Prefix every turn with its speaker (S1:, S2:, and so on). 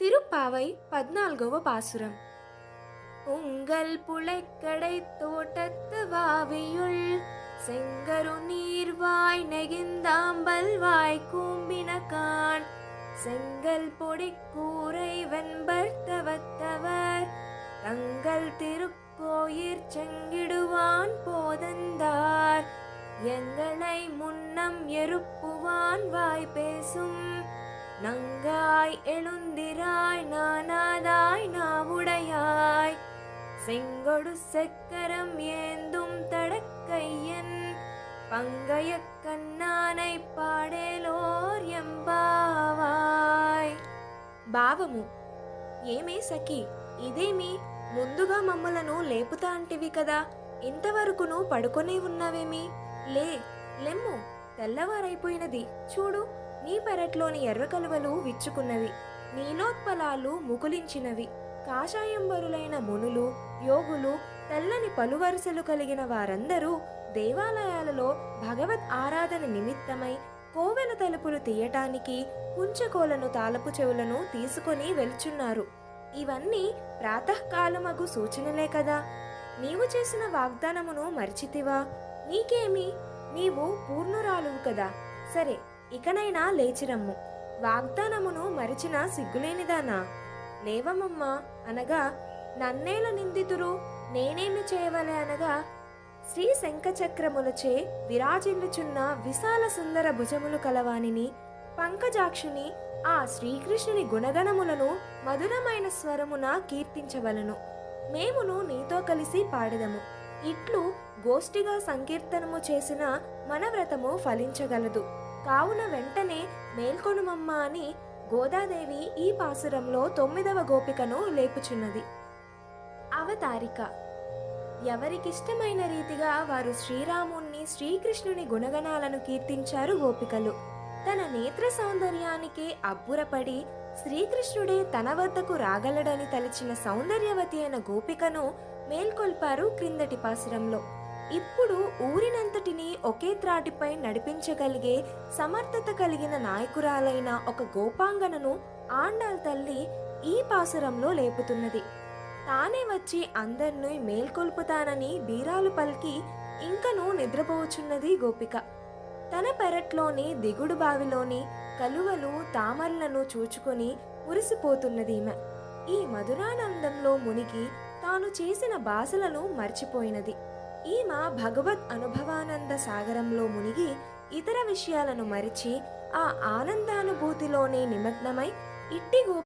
S1: திருப்பாவை பதினால்கవ பாசுரம். உங்கள் புழைக்கடை தோட்டத்து வாவியுள் செங்கரு நீர்வாய் நெகிந்தாம்பல் வாய் கூம்பினகான். செங்கல் பொடி கூரை வெண்பர் தவத்தவர் தங்கள் திருக்கோயிற் செங்கிடுவான் போதந்தார். எங்களை முன்னம் எருப்புவான் வாய் பேசும் நங்காய் எழுந்திராய் நானாதாய் நாவுடையாய் செங்கொடு செக்கரம் ஏந்தும் தடக்கையன் பங்கைய కన్నానై పాడేలోర్ ఎంబావాయ్ భావము ఏమే సఖి ఇదేమి ముందుగా మమ్మలను లేపుతా అంటివి కదా ఇంతవరకును పడుకొనే ఉన్నావేమి లే లెమ్ము తెల్లవారైపోయినది చూడు నీ పెరట్లోని ఎర్ర కలువలు విచ్చుకున్నవి నీలోత్పలాలు ముకులించినవి కాషాయంబరులైన మునులు యోగులు తెల్లని పలువరుసలు కలిగిన వారందరూ దేవాలయాలలో భగవత్ ఆరాధన నిమిత్తమై కోవెల తలుపులు తీయటానికి కుంచకోలను తాలపు చెవులను తీసుకొని వెలుచున్నారు ఇవన్నీ ప్రాతకాలమగు సూచనలే కదా. నీవు చేసిన వాగ్దానమును మరిచితివా? నీకేమి? నీవు పూర్ణురాలువు కదా. సరే ఇకనైనా లేచిరమ్ము. వాగ్దానమును మరిచిన సిగ్గులేనిదానా? లేవమమ్మా అనగా నన్నేల నిందితురు నేనేమి చేయవలే అనగా శ్రీ శంఖచక్రములచే విరాజిల్లుచున్న విశాల సుందర భుజములు కలవానిని పంకజాక్షుని ఆ శ్రీకృష్ణుని గుణగణములను మధురమైన స్వరమున కీర్తించవలను. మేమును నీతో కలిసి పాడదము. ఇట్లు గోష్ఠిగా సంకీర్తనము చేసిన మనవ్రతము ఫలించగలదు. కావున వెంటనే మేల్కొనుమమ్మ అని గోదాదేవి ఈ పాసురంలో తొమ్మిదవ గోపికను లేపుచున్నది. అవతారిక. ఎవరికిష్టమైన రీతిగా వారు శ్రీరాముణ్ణి శ్రీకృష్ణుని గుణగణాలను కీర్తించారు గోపికలు. తన నేత్ర సౌందర్యానికి అబ్బురపడి శ్రీకృష్ణుడే తన వద్దకు రాగలడని తలిచిన సౌందర్యవతి అయిన గోపికను మేల్కొల్పారు క్రిందటి పాసురంలో. ఇప్పుడు ఊరినంతటిని ఒకే త్రాటిపై నడిపించగలిగే సమర్థత కలిగిన నాయకురాలైన ఒక గోపాంగనను ఆండాల్ తల్లి ఈ పాసురంలో లేపుతున్నది. తానే వచ్చి అందర్నీ మేల్కొల్పుతానని బీరాలు పలికి ఇంకనూ నిద్రపోచున్నది గోపిక. తన పెరట్లోని దిగుడు బావిలోని కలువలు తామరలను చూచుకొని మురిసిపోతున్నది ఈమె ఈ మధురానందంలో మునిగి తాను చేసిన బాసలను మర్చిపోయినది. ఈమె భగవద్ అనుభవానంద సాగరంలో మునిగి ఇతర విషయాలను మరిచి ఆ ఆనందానుభూతిలోనే నిమగ్నమై ఇట్టి